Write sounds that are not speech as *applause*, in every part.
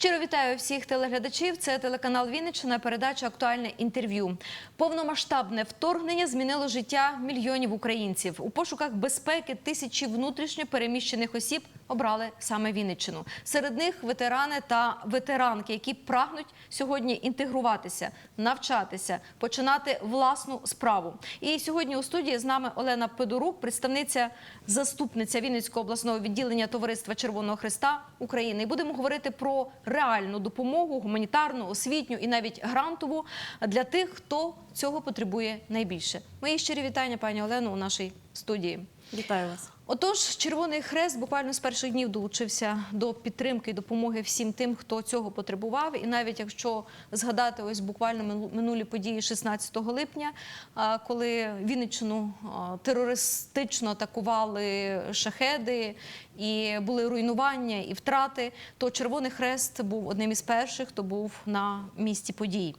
Щиро вітаю всіх телеглядачів. Це телеканал Вінниччина, передача Актуальне інтерв'ю. Повномасштабне вторгнення змінило життя мільйонів українців. У пошуках безпеки тисячі внутрішньо переміщених осіб обрали саме Вінниччину. Серед них ветерани та ветеранки, які прагнуть сьогодні інтегруватися, навчатися, починати власну справу. І сьогодні у студії з нами Олена Педорук, представниця заступниця Вінницького обласного відділення Товариства Червоного Христа України. І будемо говорити про реальну допомогу, гуманітарну, освітню і навіть грантову для тих, хто цього потребує найбільше. Мої щирі вітання, пані Олено, у нашій студії. Вітаю вас. Отож, Червоний Хрест буквально з перших днів долучився до підтримки і допомоги всім тим, хто цього потребував. І навіть якщо згадати ось буквально минулі події 16 липня, коли Вінниччину терористично атакували шахеди і були руйнування і втрати, то Червоний Хрест був одним із перших, хто був на місці подій.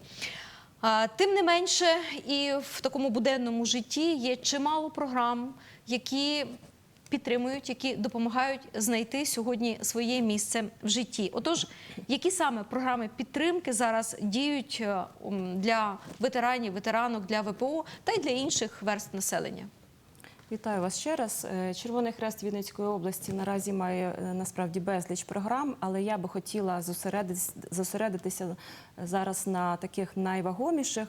Тим не менше, і в такому буденному житті є чимало програм, які підтримують, які допомагають знайти сьогодні своє місце в житті. Отож, які саме програми підтримки зараз діють е, для ветеранів, ветеранок, для ВПО та й для інших верств населення? Вітаю вас ще раз. Е, Червоний Хрест Вінницької області наразі має е, насправді безліч програм, але я би хотіла зосередитися зараз на таких найвагоміших.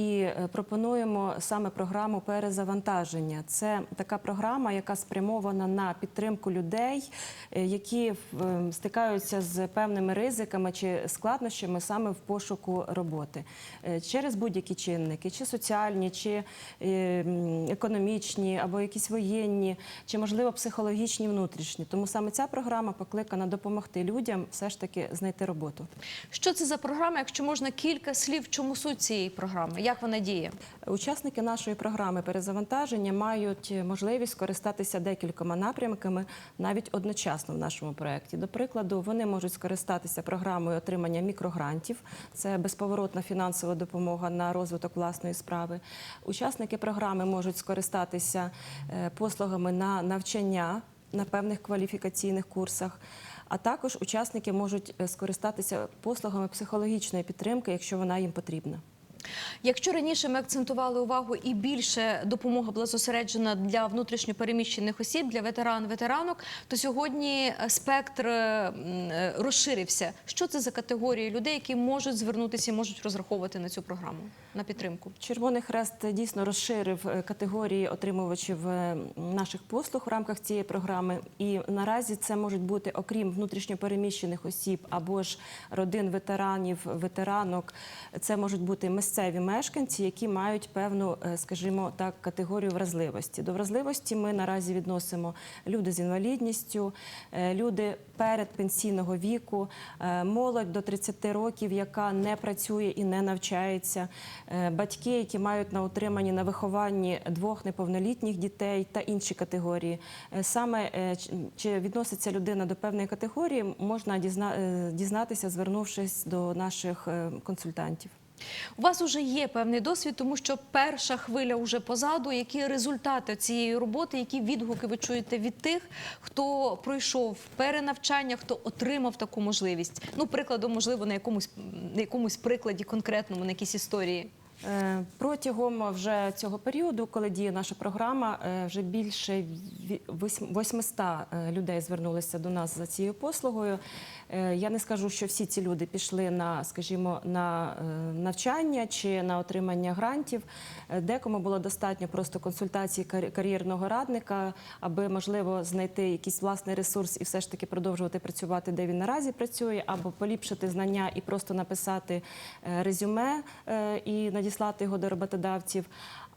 І е, пропонуємо саме програму перезавантаження. Це така програма, яка спрямована на підтримку людей, е, які е, стикаються з певними ризиками чи складнощами саме в пошуку роботи через будь-які чинники, чи соціальні, чи економічні, або якісь воєнні, чи можливо психологічні внутрішні. Тому саме ця програма покликана допомогти людям все ж таки знайти роботу. Що це за програма? Якщо можна кілька слів, чому суть цієї програми? Як вона діє? Учасники нашої програми перезавантаження мають можливість скористатися декількома напрямками навіть одночасно в нашому проєкті. До прикладу, вони можуть скористатися програмою отримання мікрогрантів, це безповоротна фінансова допомога на розвиток власної справи. Учасники програми можуть скористатися е, послугами на навчання на певних кваліфікаційних курсах. А також учасники можуть е, скористатися послугами психологічної підтримки, якщо вона їм потрібна. Якщо раніше ми акцентували увагу і більше допомога була зосереджена для внутрішньо переміщених осіб, для ветеран, ветеранок, то сьогодні е, спектр е, е, розширився. Що це за категорії людей, які можуть звернутися, і можуть розраховувати на цю програму на підтримку? Червоний Хрест дійсно розширив категорії отримувачів наших послуг в рамках цієї програми. І наразі це можуть бути, окрім внутрішньопереміщених осіб або ж родин ветеранів, ветеранок, це можуть бути місцеві мешканці, які мають певну, е, скажімо так, категорію вразливості. До вразливості ми наразі відносимо люди з інвалідністю, е, люди передпенсійного віку, е, молодь до 30 років, яка не працює і не навчається, батьки, які мають на утриманні на вихованні двох неповнолітніх дітей та інші категорії. Саме чи відноситься людина до певної категорії, можна дізнатися, звернувшись до наших консультантів. У вас вже є певний досвід, тому що перша хвиля вже позаду. Які результати цієї роботи, які відгуки ви чуєте від тих, хто пройшов перенавчання, хто отримав таку можливість? Ну, прикладом, можливо, на якомусь на якомусь прикладі конкретному, на якійсь історії. Е, Протягом вже цього періоду, коли діє наша програма, е, вже більше ві- восьм- 800 е, людей звернулися до нас за цією послугою. Я не скажу, що всі ці люди пішли на, скажімо, на навчання чи на отримання грантів. Декому було достатньо просто консультації кар'є- кар'єрного радника, аби можливо знайти якийсь власний ресурс і все ж таки продовжувати працювати, де він наразі працює, або поліпшити знання і просто написати резюме і надіслати його до роботодавців.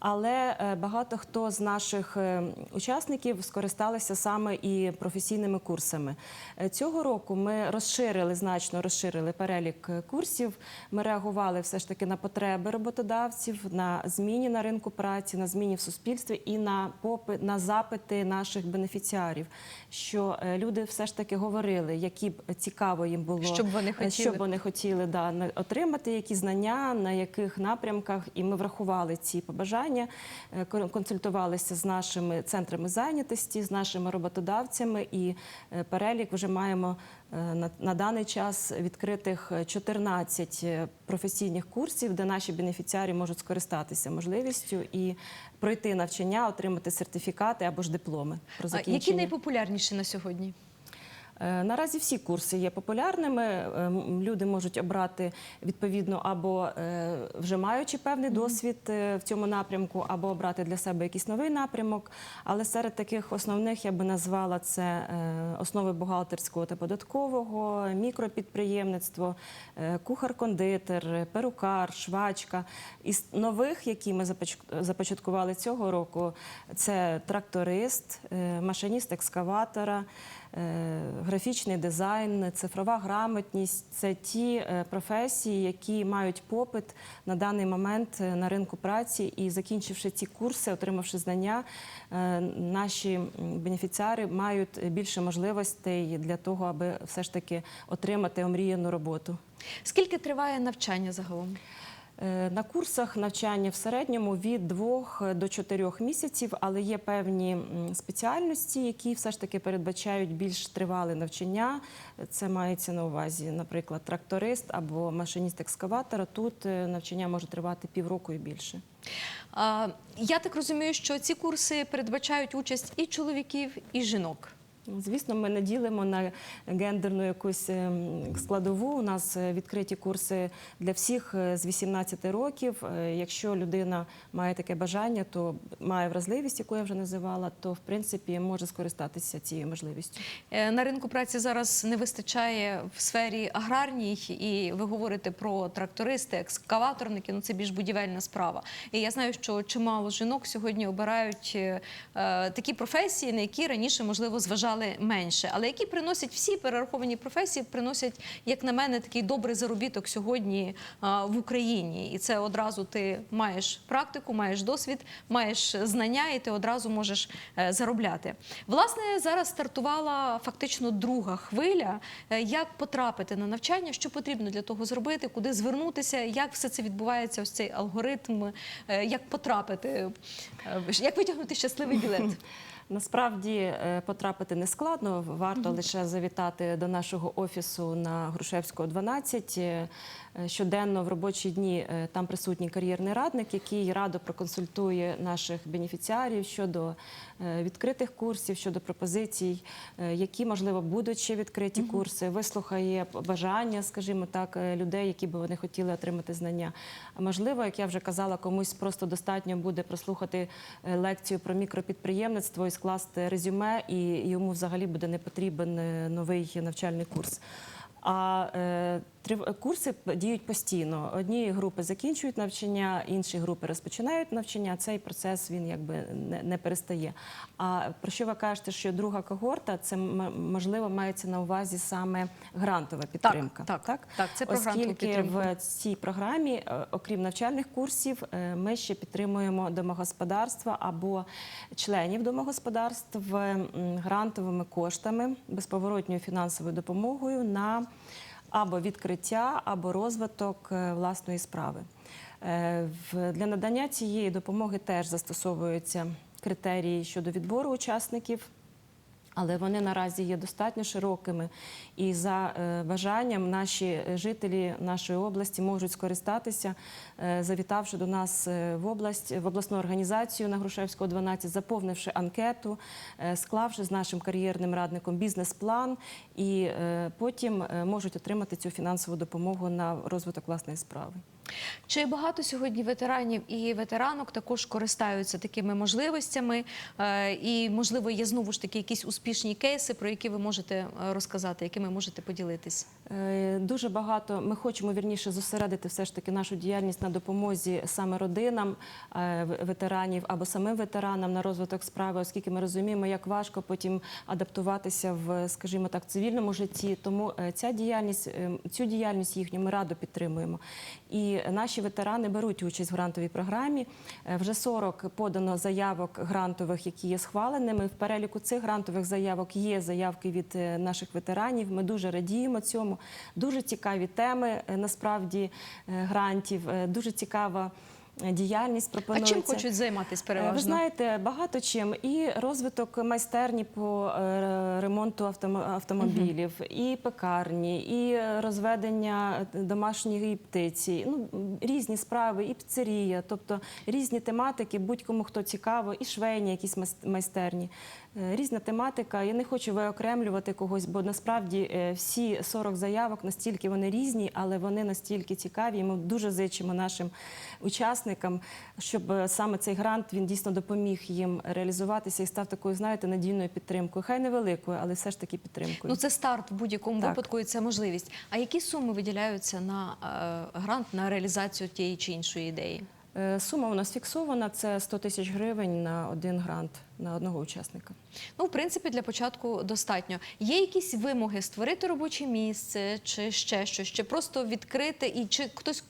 Але е, багато хто з наших е, учасників скористалися саме і професійними курсами. Е, Цього року ми розширили значно розширили перелік курсів. Ми реагували все ж таки на потреби роботодавців, на зміни на ринку праці, на зміни в суспільстві і на попит на запити наших бенефіціарів. Що люди все ж таки говорили, які б цікаво їм було Щоб вони хотіли. щоб вони хотіли да, отримати які знання, на яких напрямках, і ми врахували ці побажання, е, кон- консультувалися з нашими центрами зайнятості, з нашими роботодавцями, і е, перелік вже маємо е, на, даний час відкритих 14 е, професійних курсів, де наші бенефіціари можуть скористатися можливістю і пройти навчання, отримати сертифікати або ж дипломи про А Які найпопулярніші на сьогодні? Е, Наразі всі курси є популярними. Е, Люди можуть обрати відповідно або е, вже маючи певний досвід в цьому напрямку, або обрати для себе якийсь новий напрямок. Але серед таких основних я би назвала це основи бухгалтерського та податкового, мікропідприємництво, кухар-кондитер, перукар, швачка. Із нових, які ми започ- започаткували цього року, це тракторист, машиніст екскаватора. Е, Графічний дизайн, цифрова грамотність це ті е, професії, які мають попит на даний момент е, на ринку праці. І закінчивши ці курси, отримавши знання, наші бенефіціари мають більше можливостей для того, аби все ж таки отримати омріяну роботу. Скільки триває навчання загалом? Е, На курсах навчання в середньому від 2 до 4 місяців, але є певні спеціальності, які все ж таки передбачають більш тривале навчання. Це мається на увазі, наприклад, тракторист або машиніст екскаватора. Тут е, навчання може тривати півроку і більше. Я так розумію, що ці курси передбачають участь і чоловіків, і жінок. Звісно, ми не ділимо на гендерну якусь ем, складову. У нас е, відкриті курси для всіх е, з 18 років. Е, Якщо людина має таке бажання, то має вразливість, яку я вже називала, то в принципі може скористатися цією можливістю. На ринку праці зараз не вистачає в сфері аграрній, і ви говорите про трактористи, екскаваторники. Ну це більш будівельна справа. І я знаю, що чимало жінок сьогодні обирають такі професії, на які раніше можливо зважали менше, але які приносять всі перераховані професії, приносять, як на мене, такий добрий заробіток сьогодні е, в Україні. І це одразу ти маєш практику, маєш досвід, маєш знання, і ти одразу можеш е, заробляти. Власне, зараз стартувала фактично друга хвиля. Е, Як потрапити на навчання, що потрібно для того зробити, куди звернутися, як все це відбувається, ось цей алгоритм, як потрапити, як витягнути щасливий білет. *laughs* Насправді е, потрапити не складно. Варто лише завітати до нашого офісу на Грушевського 12. Е, Щоденно в робочі дні е, там присутній кар'єрний радник, який радо проконсультує наших бенефіціарів щодо е, відкритих курсів, щодо пропозицій, е, які можливо будуть ще відкриті курси. Вислухає бажання, скажімо так, е, людей, які би вони хотіли отримати знання. А можливо, як я вже казала, комусь просто достатньо буде прослухати е, лекцію про мікропідприємництво скласти резюме, і йому взагалі буде не потрібен е, новий навчальний курс. А е, курси діють постійно. Одні групи закінчують навчання, інші групи розпочинають навчання. Цей процес він якби не, не перестає. А про що ви кажете, що друга когорта це можливо мається на увазі саме грантова підтримка. так, так, це про Оскільки підтримку. в цій програмі, е, окрім навчальних курсів, е, ми ще підтримуємо домогосподарства або членів домогосподарств грантовими коштами, безповоротньою фінансовою допомогою на або відкриття, або розвиток е, власної справи. Е, Для надання цієї допомоги теж застосовуються критерії щодо відбору учасників. Але вони наразі є достатньо широкими, і за е, бажанням наші е, жителі нашої області можуть скористатися, е, завітавши до нас в область в обласну організацію на Грушевського 12, заповнивши анкету, склавши з нашим кар'єрним радником бізнес-план, і потім можуть отримати цю фінансову допомогу на розвиток власної справи. Чи багато сьогодні ветеранів і ветеранок також користаються такими можливостями? Е, І, можливо, є знову ж таки якісь успішні кейси, про які ви можете е, розказати, якими можете поділитись? Е, Дуже багато ми хочемо вірніше зосередити все ж таки нашу діяльність на допомозі саме родинам ветеранів або самим ветеранам на розвиток справи, оскільки ми розуміємо, як важко потім адаптуватися в, скажімо так, цивільному житті. Тому ця діяльність, е, цю діяльність їхню ми радо підтримуємо. І Наші ветерани беруть участь в грантовій програмі. Е, Вже 40 подано заявок грантових, які є схваленими. В переліку цих грантових заявок є заявки від е, наших ветеранів. Ми дуже радіємо цьому. Дуже цікаві теми е, насправді грантів. Дуже цікава е, діяльність А чим хочуть займатися Е, переважно? Ви знаєте, багато чим і розвиток майстерні по е, ремонту автомо- автомобілів, і пекарні, і розведення домашньої птиці. Ну різні справи, і пцерія, тобто різні тематики, будь-кому хто цікаво, і швейні якісь майстерні. Е, Різна тематика. Я не хочу виокремлювати когось, бо насправді е, всі 40 заявок настільки вони різні, але вони настільки цікаві. І Ми дуже зичимо нашим учасникам, щоб е, саме цей грант він дійсно допоміг їм реалізуватися і став такою, знаєте, надійною підтримкою. Хай невеликою, але все ж таки підтримкою. Ну, це старт в будь-якому випадку, і це можливість. А які суми виділяються на грант на реалізацію тієї чи іншої ідеї? Е, Сума у нас фіксована. Це 100 тисяч гривень на один грант на одного учасника. Ну, в принципі, для початку достатньо. Є якісь вимоги створити робоче місце, чи ще щось, чи просто відкрити, і чи хтось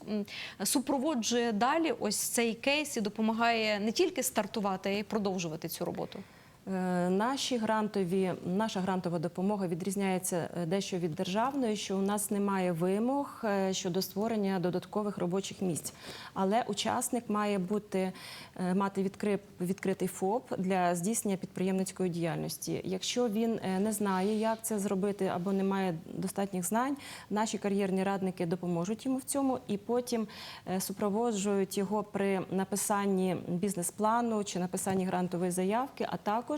супроводжує далі ось цей кейс і допомагає не тільки стартувати, а й продовжувати цю роботу. Е, Наші грантові, наша грантова допомога відрізняється е, дещо від державної, що у нас немає вимог е, щодо створення додаткових робочих місць. Але учасник має бути мати відкрит, відкритий ФОП для здійснення підприємницької діяльності. Якщо він не знає, як це зробити або не має достатніх знань, наші кар'єрні радники допоможуть йому в цьому і потім супроводжують його при написанні бізнес-плану чи написанні грантової заявки, а також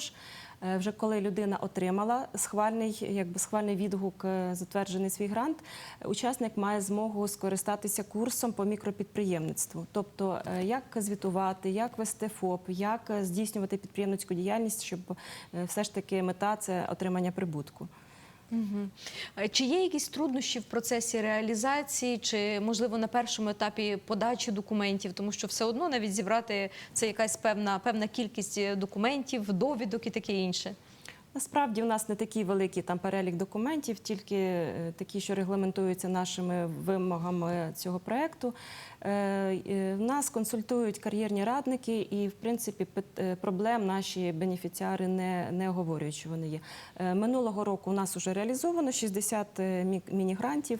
е, вже коли людина отримала схвальний, якби схвальний відгук, е, затверджений свій грант, учасник має змогу скористатися курсом по мікропідприємництву, тобто е, як звітувати, як вести ФОП, як здійснювати підприємницьку діяльність, щоб все ж таки мета це отримання прибутку. Е, Чи є якісь труднощі в процесі реалізації, чи можливо на першому етапі подачі документів, тому що все одно навіть зібрати це якась певна певна кількість е, документів, довідок і таке інше. Насправді у нас не такий великий там перелік документів, тільки е, такі, що регламентуються нашими вимогами цього проекту. Е, е, Нас консультують кар'єрні радники, і в принципі проблем наші бенефіціари не, не оговорюють, що вони є. Минулого року у нас вже реалізовано 60 е, мі- міні-грантів,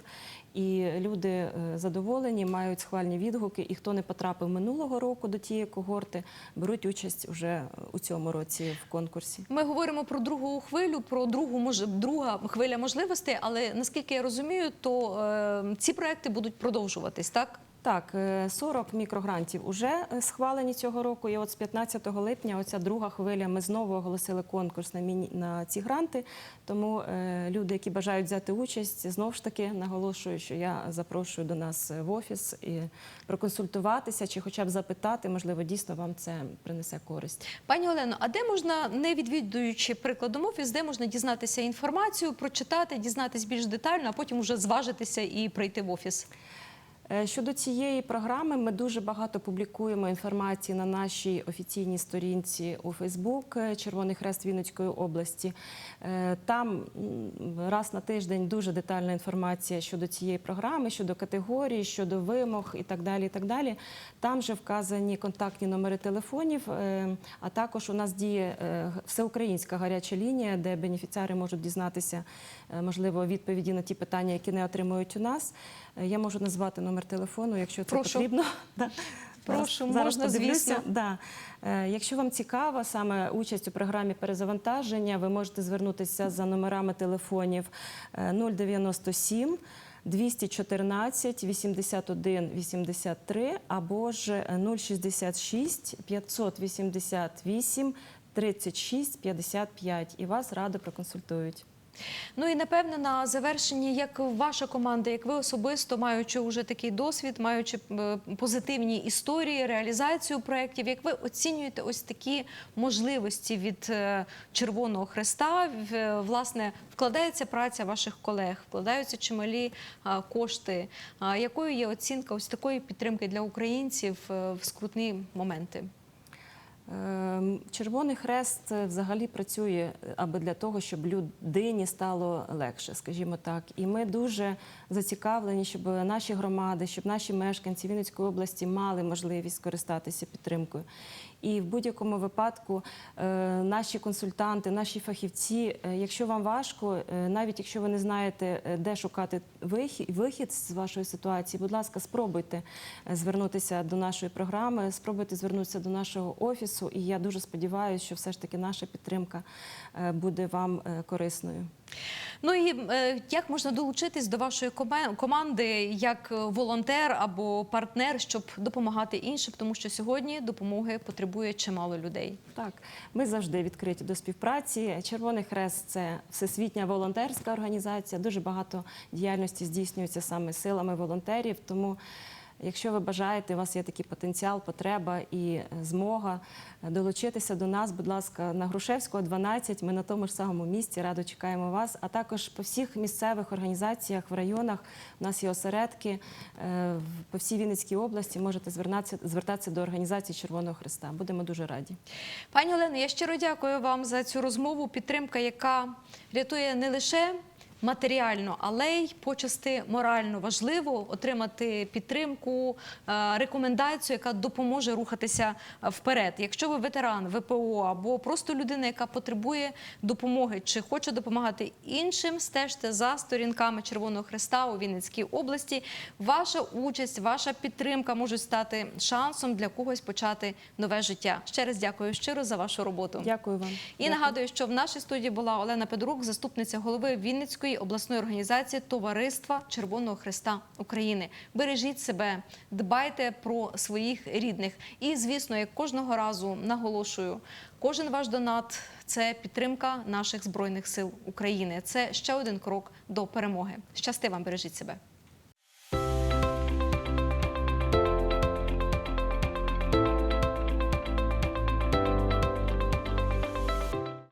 і люди е, задоволені, мають схвальні відгуки. І хто не потрапив минулого року до тієї когорти, беруть участь уже у цьому році в конкурсі. Ми говоримо про другу хвилю, про другу може друга хвиля можливостей, але наскільки я розумію, то е, ці проекти будуть продовжуватись, так? Так, е, 40 мікрогрантів вже е, схвалені цього року. І от з 15 липня, оця друга хвиля, ми знову оголосили конкурс на міні на ці гранти. Тому е, люди, які бажають взяти участь, знову ж таки наголошую, що я запрошую до нас е, в офіс і проконсультуватися чи хоча б запитати, можливо, дійсно вам це принесе користь. Пані Олено, а де можна, не відвідуючи прикладом офіс, де можна дізнатися інформацію, прочитати, дізнатись більш детально, а потім уже зважитися і прийти в офіс? Е, Щодо цієї програми, ми дуже багато публікуємо інформації на нашій офіційній сторінці у Фейсбук е, Червоний Хрест Вінницької області. Е, Там раз на тиждень дуже детальна інформація щодо цієї програми, щодо категорій, щодо вимог і так далі. І так далі. Там же вказані контактні номери телефонів, а також у нас діє всеукраїнська гаряча лінія, де бенефіціари можуть дізнатися, можливо, відповіді на ті питання, які не отримують у нас. Я можу назвати номер телефону, якщо це Прошу. потрібно. *laughs* Прошу, Зараз можна, звісно. Да. Е, Якщо вам цікава саме участь у програмі перезавантаження, ви можете звернутися за номерами телефонів е, 097 214 81 83 або ж е, 066 588 36 55 і вас радо проконсультують. Ну і напевне на завершенні, як ваша команда, як ви особисто, маючи вже такий досвід, маючи е, позитивні історії, реалізацію проєктів, як ви оцінюєте ось такі можливості від е, Червоного Хреста? Е, Власне, вкладається праця ваших колег, вкладаються чималі кошти. Якою є оцінка ось такої підтримки для українців в скрутні моменти? Ем, Червоний хрест е, взагалі працює е, аби для того, щоб людині стало легше, скажімо так. І ми дуже зацікавлені, щоб наші громади, щоб наші мешканці Вінницької області мали можливість скористатися підтримкою. І в будь-якому випадку е, наші консультанти, наші фахівці, якщо вам важко, навіть якщо ви не знаєте, де шукати вихід, з вашої ситуації, будь ласка, спробуйте звернутися до нашої програми, спробуйте звернутися до нашого офісу. І я дуже сподіваюся, що все ж таки наша підтримка е, буде вам е, корисною. Ну і е, як можна долучитись до вашої команди як волонтер або партнер, щоб допомагати іншим, тому що сьогодні допомоги потребує чимало людей. Так, ми завжди відкриті до співпраці. Червоний Хрест це всесвітня волонтерська організація. Дуже багато діяльності здійснюється саме силами волонтерів. Тому, якщо ви бажаєте, у вас є такий потенціал, потреба і е, змога е, долучитися до нас, будь ласка, на Грушевського 12, Ми на тому ж самому місці радо чекаємо вас. А також по всіх місцевих організаціях в районах у нас є осередки е, по всій Вінницькій області. Можете звертатися, звертатися до організації Червоного Хреста. Будемо дуже раді. Пані Олено, я щиро дякую вам за цю розмову. Підтримка, яка рятує не лише матеріально, але й почасти морально важливо отримати підтримку, е, рекомендацію, яка допоможе рухатися е, вперед. Якщо ви ветеран ВПО або просто людина, яка потребує допомоги чи хоче допомагати іншим, стежте за сторінками Червоного Хреста у Вінницькій області. Ваша участь, ваша підтримка можуть стати шансом для когось почати нове життя. Ще раз дякую щиро за вашу роботу. Дякую вам. І Дякую. нагадую, що в нашій студії була Олена Педорук, заступниця голови Вінницької обласної організації Товариства Червоного Христа України. Бережіть себе, дбайте про своїх рідних. І, звісно, як кожного разу наголошую, кожен ваш донат це підтримка наших збройних сил України. Це ще один крок до перемоги. Щасти вам, бережіть себе.